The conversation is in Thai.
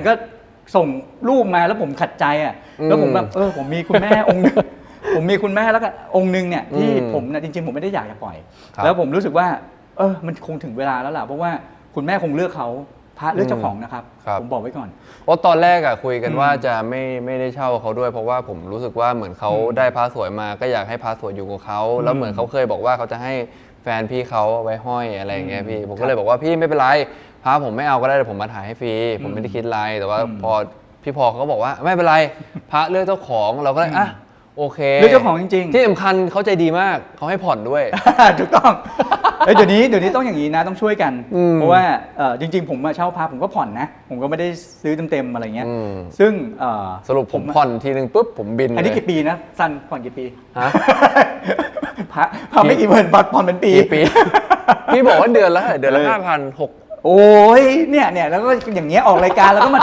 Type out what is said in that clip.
กันก็ส่งรูปมาแล้วผมขัดใจอะอืมแล้วผมแบบเออผมมีคุณแม่องค์หนึ่งผมมีคุณแม่แล้วก็องค์หนึ่งเนี่ยที่อืมผมนะจริงๆ ผมไม่ได้อยากจะปล่อยครับแล้วผมรู้สึกว่า เออมันคงถึงเวลาแล้วล่ะเพราะว่าคุณแม่คงเลือกเขาพระเลือกเจ้าของนะครับครับผมบอกไว้ก่อนเพราะตอนแรกอะคุยกันอืมว่าจะไม่ไม่ได้เช่าเขาด้วย เพราะว่าผมรู้สึกว่าเหมือนเขาอืมได้พระสวยมาก็อยากให้พระสวยอยู่กับเขาอืมแล้วเหมือนเขาเคยบอกว่าเขาจะให้แฟนพี่เขาไว้ห้อยอะไรอย่างเงี้ยอืมพี่ ผมครัก็บเลยบอกว่าพี่ไม่เป็นไร พระผมไม่เอาก็ได้เดี๋ยวผมมาถ่ายให้ฟรีผมไม่ได้คิดอะไรแต่ว่าอืมพอพี่พอเขาก็บอกว่าไม่เป็นไรพระเลือกเจ้าของเราก็เลยอะโอเคเลือกเจ้าของจริงๆ ที่สำคัญเขาใจดีมากเขาให้ผ่อนด้วย ถูกต้องเอ้ยเดี๋ยวนี้เดี๋ยวนี้ต้องอย่างนี้นะต้องช่วยกันอืมเพราะว่าเอ่อจริง ๆ ผมมาเช่าพาผมก็ผ่อนนะ ผมก็ไม่ได้ซื้อเต็มๆอะไรเงี้ยอืมซึ่งเอ่อสรุปผมอะผ่อนทีนึงปุ๊บผมบินอันนี้เลยกี่ปีนะซันผ่อนกี่ปีฮะพระพระไม่กี่หมื่นผ่อนเป็นปีกี่ปีพี่บอกว่าเดือนละเท่าไหร่เดือนละเออห้าพันหก โอ้ยเนี่ยเนี่ยแล้วก็อย่างเงี้ยออกรายการแล้วก็มา